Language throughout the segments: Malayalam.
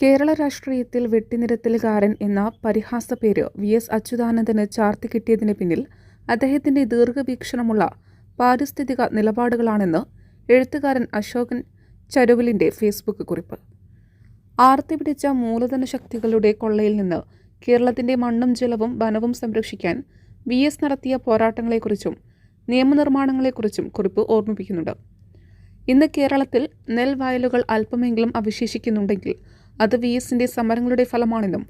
കേരള രാഷ്ട്രീയത്തിൽ വെട്ടിനിരത്തലുകാരൻ എന്ന പരിഹാസ പേര് വി എസ് അച്യുതാനന്ദന് ചാർത്തി കിട്ടിയതിന് പിന്നിൽ അദ്ദേഹത്തിന്റെ ദീർഘവീക്ഷണമുള്ള പാരിസ്ഥിതിക നിലപാടുകളാണെന്ന് എഴുത്തുകാരൻ അശോകൻ ചരുവലിന്റെ ഫേസ്ബുക്ക് കുറിപ്പ്. ആർത്തി പിടിച്ച മൂലധന ശക്തികളുടെ കൊള്ളയിൽ നിന്ന് കേരളത്തിന്റെ മണ്ണും ജലവും വനവും സംരക്ഷിക്കാൻ വി എസ് നടത്തിയ പോരാട്ടങ്ങളെക്കുറിച്ചും നിയമനിർമ്മാണങ്ങളെക്കുറിച്ചും കുറിപ്പ് ഓർമ്മിപ്പിക്കുന്നുണ്ട്. ഇന്ന് കേരളത്തിൽ നെൽവയലുകൾ അല്പമെങ്കിലും അവശേഷിക്കുന്നുണ്ടെങ്കിൽ അത് വി എസിന്റെ സമരങ്ങളുടെ ഫലമാണെന്നും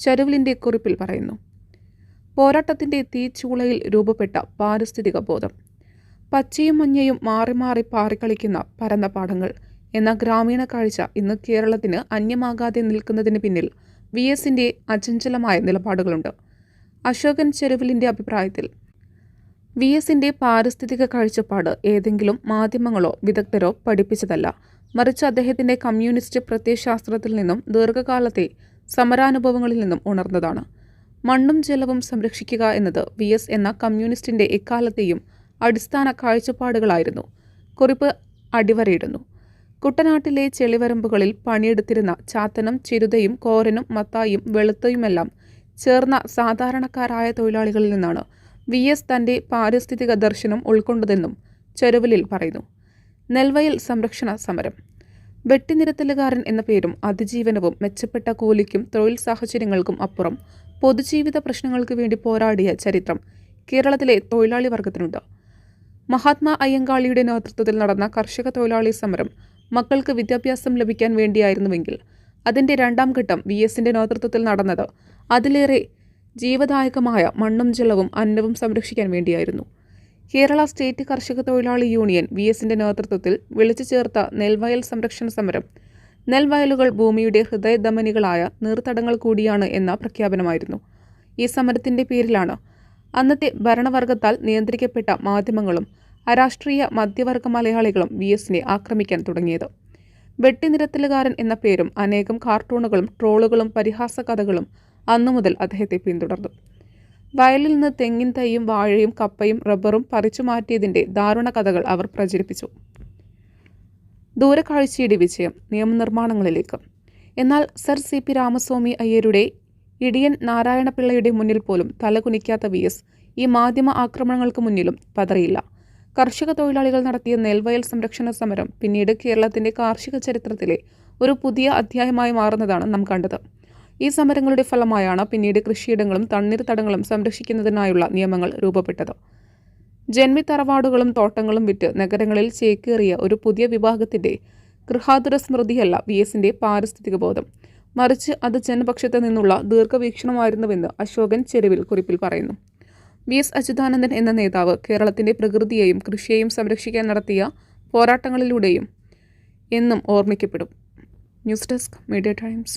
ചരുവിലിന്റെ കുറിപ്പിൽ പറയുന്നു. പോരാട്ടത്തിന്റെ തീച്ചൂളയിൽ രൂപപ്പെട്ട പാരിസ്ഥിതിക ബോധം. പച്ചയും മഞ്ഞയും മാറി മാറി പാറിക്കളിക്കുന്ന പരന്ന പാടങ്ങൾ എന്ന ഗ്രാമീണ കാഴ്ച ഇന്ന് കേരളത്തിന് അന്യമാകാതെ നിൽക്കുന്നതിന് പിന്നിൽ വി എസിന്റെ അചഞ്ചലമായ നിലപാടുകളുണ്ട്. അശോകൻ ചെരുവിലിന്റെ അഭിപ്രായത്തിൽ വി എസിന്റെ പാരിസ്ഥിതിക കാഴ്ചപ്പാട് ഏതെങ്കിലും മാധ്യമങ്ങളോ വിദഗ്ധരോ പഠിപ്പിച്ചതല്ല. മറിച്ച് അദ്ദേഹത്തിന്റെ കമ്മ്യൂണിസ്റ്റ് പ്രത്യയശാസ്ത്രത്തിൽ നിന്നും ദീർഘകാലത്തെ സമരാനുഭവങ്ങളിൽ നിന്നും ഉണർന്നതാണ്. മണ്ണും ജലവും സംരക്ഷിക്കുക എന്നത് വി എസ് എന്ന കമ്മ്യൂണിസ്റ്റിന്റെ എക്കാലത്തെയും അടിസ്ഥാന കാഴ്ചപ്പാടുകളായിരുന്നു. കുറിപ്പ് അടിവരയിടുന്നു. കുട്ടനാട്ടിലെ ചെളിവരമ്പുകളിൽ പണിയെടുത്തിരുന്ന ചാത്തനും ചിരുതയും കോരനും മത്തായും വെളുത്തയുമെല്ലാം ചേർന്ന സാധാരണക്കാരായ തൊഴിലാളികളിൽ നിന്നാണ് വി എസ് തന്റെ പാരിസ്ഥിതിക ദർശനം ഉൾക്കൊണ്ടതെന്നും ചെരുവലിൽ പറയുന്നു. നെൽവയൽ സംരക്ഷണ സമരം. വെട്ടിനിരത്തലുകാരൻ എന്ന പേരും അതിജീവനവും മെച്ചപ്പെട്ട കൂലിക്കും തൊഴിൽ സാഹചര്യങ്ങൾക്കും അപ്പുറം പൊതുജീവിത പ്രശ്നങ്ങൾക്ക് വേണ്ടി പോരാടിയ ചരിത്രം കേരളത്തിലെ തൊഴിലാളി വർഗത്തിനുണ്ട്. മഹാത്മാ അയ്യങ്കാളിയുടെ നേതൃത്വത്തിൽ നടന്ന കർഷക തൊഴിലാളി സമരം മക്കൾക്ക് വിദ്യാഭ്യാസം ലഭിക്കാൻ വേണ്ടിയായിരുന്നുവെങ്കിൽ അതിന്റെ രണ്ടാം ഘട്ടം വി എസിന്റെ നേതൃത്വത്തിൽ നടന്നത് അതിലേറെ ജീവദായകമായ മണ്ണും ജലവും അന്നവും സംരക്ഷിക്കാൻ വേണ്ടിയായിരുന്നു. കേരള സ്റ്റേറ്റ് കർഷക തൊഴിലാളി യൂണിയൻ വി എസിന്റെ നേതൃത്വത്തിൽ വിളിച്ചു ചേർത്ത നെൽവയൽ സംരക്ഷണ സമരം നെൽവയലുകൾ ഭൂമിയുടെ ഹൃദയധമനികളായ നീർത്തടങ്ങൾ കൂടിയാണ് എന്ന പ്രഖ്യാപനമായിരുന്നു. ഈ സമരത്തിന്റെ പേരിലാണ് അന്നത്തെ ഭരണവർഗത്താൽ നിയന്ത്രിക്കപ്പെട്ട മാധ്യമങ്ങളും അരാഷ്ട്രീയ മധ്യവർഗ മലയാളികളും വി എസിനെ ആക്രമിക്കാൻ തുടങ്ങിയത്. വെട്ടിനിരത്തലുകാരൻ എന്ന പേരും അനേകം കാർട്ടൂണുകളും ട്രോളുകളും പരിഹാസ കഥകളും അന്നു മുതൽ അദ്ദേഹത്തെ പിന്തുടർന്നു. വയലിൽ നിന്ന് തെങ്ങിൻ തൈയും വാഴയും കപ്പയും റബ്ബറും പറിച്ചു മാറ്റിയതിന്റെ ദാരുണ കഥകൾ അവർ പ്രചരിപ്പിച്ചു. ദൂരക്കാഴ്ചയുടെ വിജയം നിയമനിർമ്മാണങ്ങളിലേക്ക്. എന്നാൽ സർ സി പി രാമസ്വാമി അയ്യരുടെ ഇടിയൻ നാരായണപിള്ളയുടെ മുന്നിൽ പോലും തലകുനിക്കാത്ത വി എസ് ഈ മാധ്യമ ആക്രമണങ്ങൾക്ക് മുന്നിലും പതറിയില്ല. കർഷക തൊഴിലാളികൾ നടത്തിയ നെൽവയൽ സംരക്ഷണ സമരം പിന്നീട് കേരളത്തിന്റെ കാർഷിക ചരിത്രത്തിലെ ഒരു പുതിയ അധ്യായമായി മാറുന്നതാണ് നാം കണ്ടത്. ഈ സമരങ്ങളുടെ ഫലമായാണ് പിന്നീട് കൃഷിയിടങ്ങളും തണ്ണീർത്തടങ്ങളും സംരക്ഷിക്കുന്നതിനായുള്ള നിയമങ്ങൾ രൂപപ്പെട്ടത്. ജന്മി തറവാടുകളും തോട്ടങ്ങളും വിറ്റ് നഗരങ്ങളിൽ ചേക്കേറിയ ഒരു പുതിയ വിഭാഗത്തിന്റെ ഗൃഹാതുര സ്മൃതിയല്ല വി എസിന്റെ പാരിസ്ഥിതിക ബോധം. മറിച്ച് അത് ജനപക്ഷത്തു നിന്നുള്ള ദീർഘവീക്ഷണമായിരുന്നുവെന്ന് അശോകൻ ചെരുവിൽ കുറിപ്പിൽ പറയുന്നു. വി എസ് അച്യുതാനന്ദൻ എന്ന നേതാവ് കേരളത്തിന്റെ പ്രകൃതിയെയും കൃഷിയെയും സംരക്ഷിക്കാൻ നടത്തിയ പോരാട്ടങ്ങളിലൂടെയും എന്നും ഓർമ്മിക്കപ്പെടും. News desk media times.